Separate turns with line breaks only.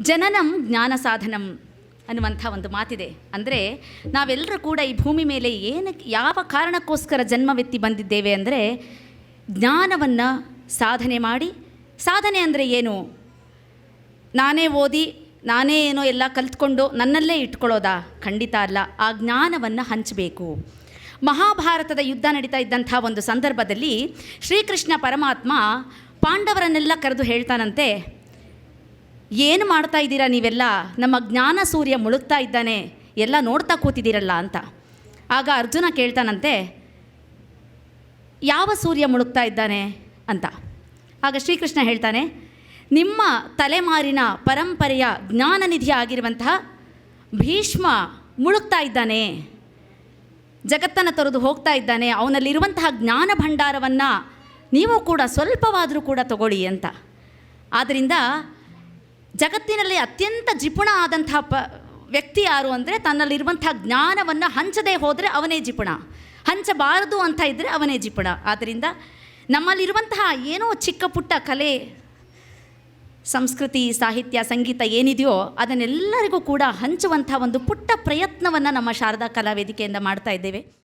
ಜನನಂ ಜ್ಞಾನ ಸಾಧನಂ ಅನ್ನುವಂಥ ಒಂದು ಮಾತಿದೆ. ಅಂದರೆ ನಾವೆಲ್ಲರೂ ಕೂಡ ಈ ಭೂಮಿ ಮೇಲೆ ಏನಕ್ಕೆ ಯಾವ ಕಾರಣಕ್ಕೋಸ್ಕರ ಜನ್ಮವೆತ್ತಿ ಬಂದಿದ್ದೇವೆ ಅಂದರೆ ಜ್ಞಾನವನ್ನು ಸಾಧನೆ ಮಾಡಿ. ಸಾಧನೆ ಅಂದರೆ ಏನು? ನಾನೇ ಓದಿ, ನಾನೇ ಏನೋ ಎಲ್ಲ ಕಲ್ತ್ಕೊಂಡು ನನ್ನಲ್ಲೇ ಇಟ್ಕೊಳ್ಳೋದಾ? ಖಂಡಿತ ಅಲ್ಲ. ಆ ಜ್ಞಾನವನ್ನು ಹಂಚಬೇಕು. ಮಹಾಭಾರತದ ಯುದ್ಧ ನಡೀತಾ ಇದ್ದಂಥ ಒಂದು ಸಂದರ್ಭದಲ್ಲಿ ಶ್ರೀಕೃಷ್ಣ ಪರಮಾತ್ಮ ಪಾಂಡವರನ್ನೆಲ್ಲ ಕರೆದು ಹೇಳ್ತಾನಂತೆ ಏನು ಮಾಡ್ತಾ ಇದ್ದೀರಾ ನೀವೆಲ್ಲ? ನಮ್ಮ ಜ್ಞಾನ ಸೂರ್ಯ ಮುಳುಗ್ತಾ ಇದ್ದಾನೆ. ಎಲ್ಲ ನೋಡ್ತಾ ಕೂತಿದ್ದೀರಲ್ಲ ಅಂತ. ಆಗ ಅರ್ಜುನ ಕೇಳ್ತಾನಂತೆ, ಯಾವ ಸೂರ್ಯ ಮುಳುಗ್ತಾ ಇದ್ದಾನೆ? ಅಂತ. ಆಗ ಶ್ರೀಕೃಷ್ಣ ಹೇಳ್ತಾನೆ, ನಿಮ್ಮ ತಲೆಮಾರಿನ ಪರಂಪರೆಯ ಜ್ಞಾನನಿಧಿ ಆಗಿರುವಂತಹ ಭೀಷ್ಮ ಮುಳುಗ್ತಾ ಇದ್ದಾನೆ. ಜಗತ್ತನ್ನು ತೊರೆದು ಹೋಗ್ತಾ ಇದ್ದಾನೆ. ಅವನಲ್ಲಿರುವಂತಹ ಜ್ಞಾನ ಭಂಡಾರವನ್ನು ನೀವು ಕೂಡ ಸ್ವಲ್ಪವಾದರೂ ಕೂಡ ತಗೊಳ್ಳಿ ಅಂತ. ಆದ್ದರಿಂದ ಜಗತ್ತಿನಲ್ಲಿ ಅತ್ಯಂತ ಜಿಪುಣ ಆದಂತಹ ಪ ವ್ಯಕ್ತಿ ಯಾರು ಅಂದರೆ ತನ್ನಲ್ಲಿರುವಂಥ ಜ್ಞಾನವನ್ನು ಹಂಚದೇ ಹೋದರೆ ಅವನೇ ಜಿಪುಣ. ಹಂಚಬಾರದು ಅಂತ ಇದ್ದರೆ ಅವನೇ ಜಿಪುಣ. ಆದ್ದರಿಂದ ನಮ್ಮಲ್ಲಿರುವಂತಹ ಏನೋ ಚಿಕ್ಕ ಪುಟ್ಟ ಕಲೆ, ಸಂಸ್ಕೃತಿ, ಸಾಹಿತ್ಯ, ಸಂಗೀತ ಏನಿದೆಯೋ ಅದನ್ನೆಲ್ಲರಿಗೂ ಕೂಡ ಹಂಚುವಂಥ ಒಂದು ಪುಟ್ಟ ಪ್ರಯತ್ನವನ್ನು ನಮ್ಮ ಶಾರದಾ ಕಲಾ ವೇದಿಕೆಯಿಂದ ಮಾಡ್ತಾ ಇದ್ದೇವೆ.